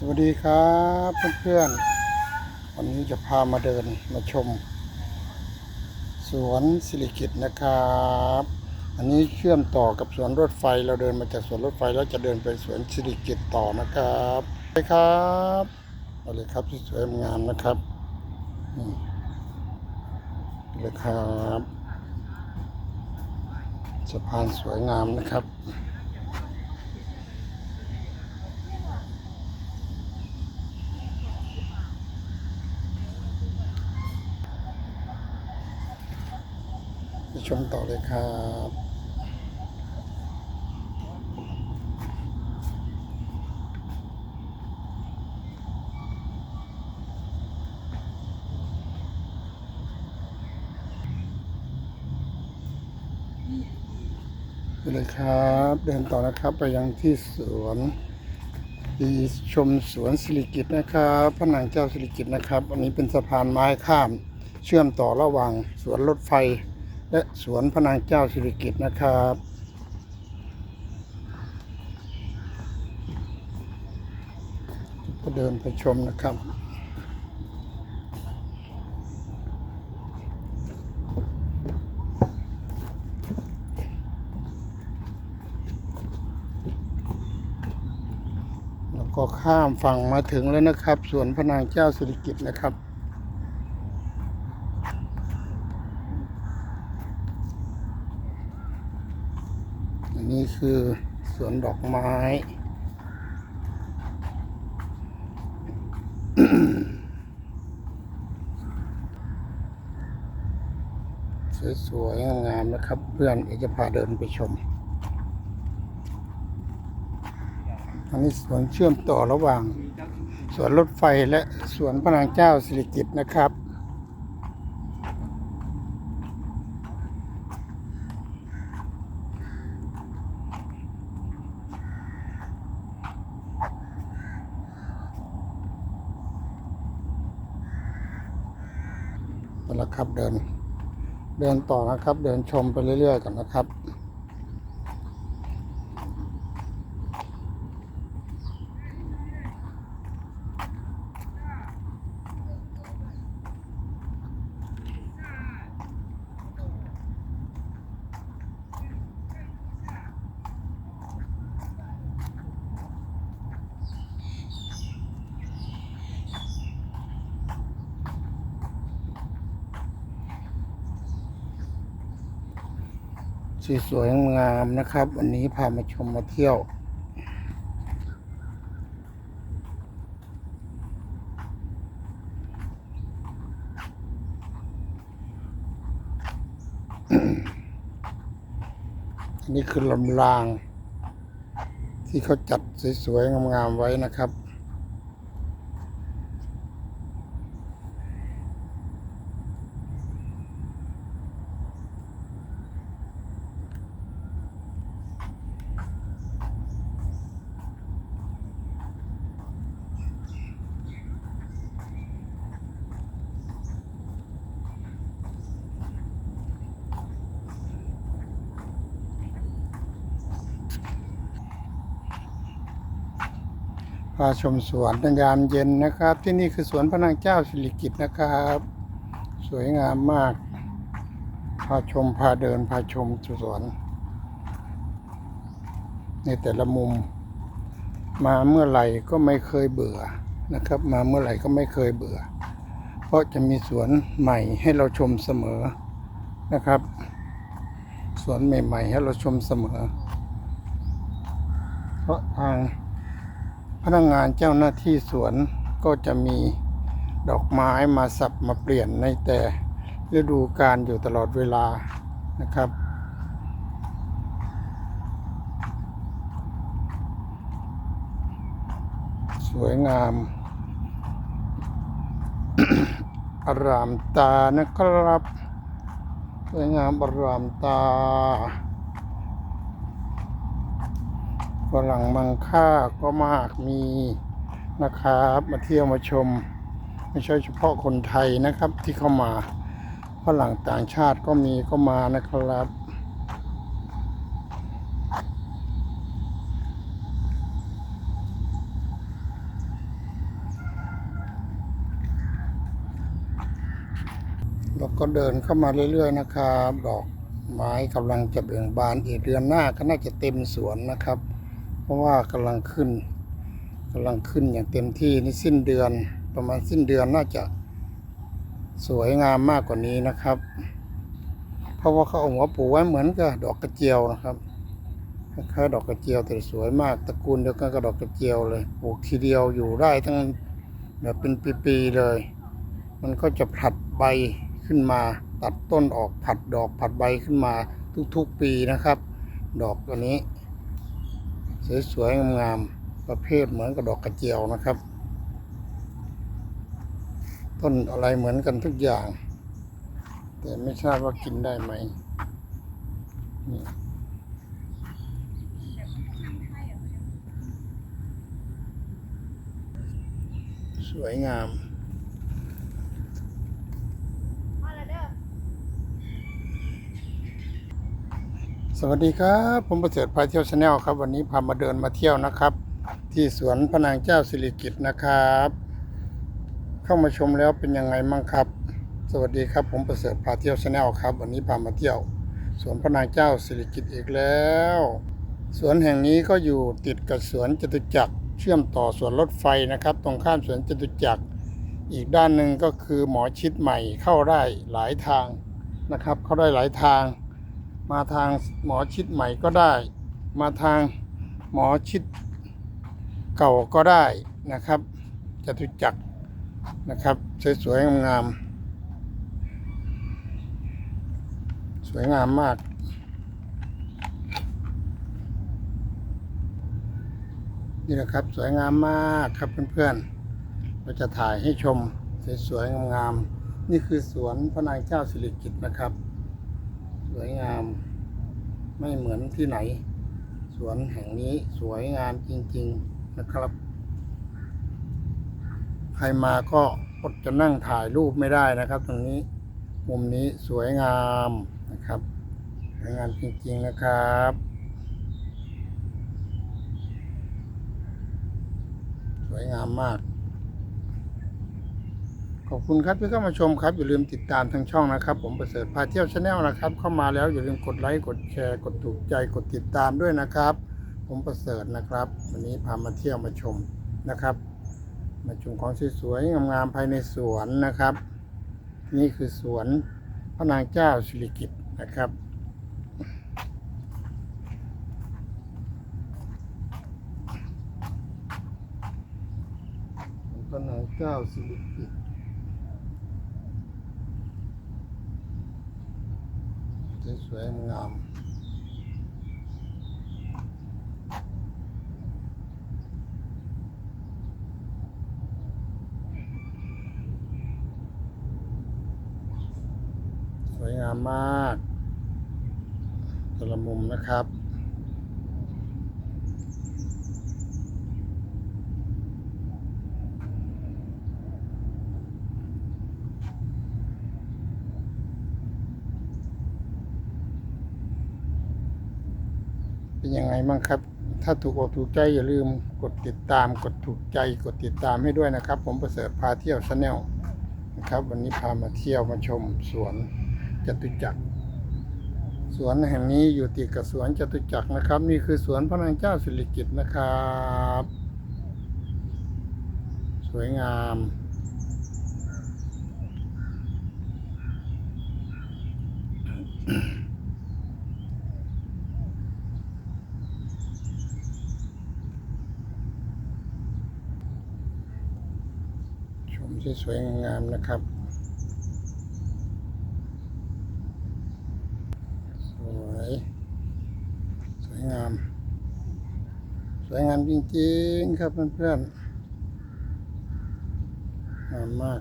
สวัสดีครับเพื่อนๆวันนี้จะพามาเดินมาชม สวนสิริกิตนะครับ อันนี้เชื่อมต่อกับสวนรถไฟเราเดินมาจากสวนรถไฟแล้วจะเดินไปสวนสิริกิตต่อนะครับไปครับเอาเลยครับที่สวยงามนะครับเลยครับสะพานสวยงามนะครับ ชมต่อเลยครับไปเลยครับ เดินต่อนะครับไปยังที่สวนดีชมสวนสิริกิตนะครับพระนางเจ้าสิริกิตนะครับ อันนี้เป็นสะพานไม้ข้าม เชื่อมต่อระหว่างสวนรถไฟ และสวนพระนางเจ้าสิริกิตนะครับก็เดินไปชมนะครับ แล้วก็ข้ามฝั่งมาถึงแล้วนะครับ สวนพระนางเจ้าสิริกิตนะครับ นนี้คือสวนดอกไม้ สวยๆงามๆนะครับ เพื่อนเอจะพาเดินไปชม อันนี้สวนเชื่อมต่อระหว่าง สวนรถไฟและสวนพระนางเจ้าสิริกิติ์นะครับ แหละครับเดิน เดินต่อนะครับ เดินชมไปเรื่อยๆกันนะครับ สวยๆงามๆนะครับ วันนี้พามาชมมาเที่ยว อันนี้คือลำราง ที่เขาจัดสวยๆงามๆไว้นะครับ พาชมสวนในยามเย็นนะครับ ที่นี่คือสวนพระนางเจ้าสิริกิตนะครับ สวยงามมาก พาชมพาเดินพาชมสวน ในแต่ละมุม มาเมื่อไหร่ก็ไม่เคยเบื่อนะครับ มาเมื่อไหร่ก็ไม่เคยเบื่อ เพราะจะมีสวนใหม่ให้เราชมเสมอนะครับ สวนใหม่ๆให้เราชมเสมอ เพราะทาง พนักงานเจ้าหน้าที่สวนก็จะมีดอกไม้มาสับมาเปลี่ยนในแต่ฤดูกาลอยู่ตลอดเวลานะครับ สวยงาม อารามตานะครับ สวยงามอารามตา หลังมังค่าก็มากมีนะครับมาเที่ยวมาชม ไม่ใช่เฉพาะคนไทยนะครับที่เข้ามาฝรั่งต่างชาติก็มีก็มานะครับเราก็เดินเข้ามาเรื่อยๆนะครับ ดอกไม้กำลังจะเบ่งบานอีกเดือนหน้าก็น่าจะเต็มสวนนะครับ เพราะว่ากำลังขึ้นกำลังขึ้นอย่างเต็มที่นี่สิ้นเดือนประมาณสิ้นเดือนน่าจะสวยงามมากกว่านี้นะครับ เพราะว่าเขาเอาหัวปลูกไว้เหมือนกับดอกกระเจียวนะครับคล้ายๆดอกกระเจียวแต่สวยมากตระกูลเดียวกันกับดอกกระเจียวเลยปลูกทีเดียวอยู่ได้ทั้งแบบเป็นปีๆเลย มันก็จะผลัดใบขึ้นมาตัดต้นออกผลัดดอกผลัดใบขึ้นมาทุกๆปีนะครับ ดอกตัวนี้ สวยๆงามๆประเภทเหมือนกับดอกกระเจียวนะครับ ต้นอะไรเหมือนกันทุกอย่าง แต่ไม่ทราบว่ากินได้ไหมสวยงาม สวัสดีครับ ผมประเสริฐพาเที่ยวชาแนลครับ วันนี้พามาเดินมาเที่ยวนะครับ ที่สวนพระนางเจ้าสิริกิติ์นะครับ เข้ามาชมแล้วเป็นยังไงมั่งครับ สวัสดีครับ ผมประเสริฐพาเที่ยวชาแนลครับ วันนี้พามาเที่ยวสวนพระนางเจ้าสิริกิติ์อีกแล้ว สวนแห่งนี้ก็อยู่ติดกับสวนจตุจักรเชื่อมต่อสวนรถไฟนะครับ ตรงข้ามสวนจตุจักร อีกด้านหนึ่งก็คือหมอชิดใหม่เข้าได้หลายทางนะครับ เข้าได้หลายทาง มาทางหมอชิดใหม่ก็ได้ มาทางหมอชิดเก่าก็ได้นะครับจตุจักรนะครับสวยๆงามๆสวยงามมากนี่นะครับสวยงามมากครับเพื่อนๆ เราจะถ่ายให้ชมสวยๆงามๆนี่คือสวนพระนางเจ้าสิริกิติ์นะครับ วยงาม ไม่เหมือนที่ไหน สวนแห่งนี้สวยงามจริง ๆนะครับ ใครมาก็อดจะนั่งถ่ายรูปไม่ได้นะครับ ตรงนี้มุมนี้สวยงามนะครับสวยงามจริง ๆนะครับสวยงามมาก ขอบคุณครับที่เข้ามาชมครับ อย่าลืมติดตามทางช่องนะครับ ผมประเสริฐพาเที่ยวชาแนลนะครับ เข้ามาแล้วอย่าลืมกดไลค์กดแชร์กดถูกใจกดติดตามด้วยนะครับ ผมประเสริฐนะครับ วันนี้พามาเที่ยวมาชมนะครับ มาชมของสวยๆงามๆภายในสวนนะครับ นี่คือสวนพระนางเจ้าสิริกิติ์นะครับพระนางเจ้าสิริกิติ์ สวยงามสวยงามมากแต่ละมุมนะครับ เป็นยังไงบ้างครับ ถ้าถูกอกถูกใจอย่าลืมกดติดตามกดถูกใจกดติดตามให้ด้วยนะครับ ผมประเสริฐพาเที่ยวชาแนลนะครับ วันนี้พามาเที่ยวมาชมสวนจตุจักร สวนแห่งนี้อยู่ติดกับสวนจตุจักรนะครับ นี่คือสวนพระนางเจ้าสิริกิติ์นะครับ สวยงามชม ที่สวยงามนะครับ สวย สวยงาม สวยงามจริงๆครับเพื่อนๆงามมาก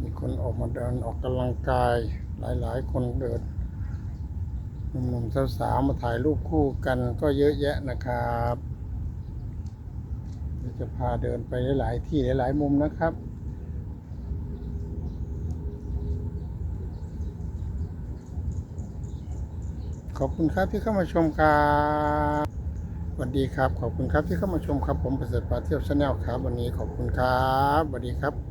มีคนออกมาเดินออกกำลังกายหลาย ๆ คนเดิน หนุ่มๆสาวๆมาถ่ายรูปคู่กันก็เยอะแยะนะครับเดี๋ยวจะพาเดินไปหลาย ๆ ที่หลาย ๆ มุมนะครับขอบคุณครับที่เข้ามาชมครับสวัสดีครับ ขอบคุณครับที่เข้ามาชมครับ ผมประเสริฐปาเทียวชาแนลครับ วันนี้ขอบคุณครับสวัสดีครับ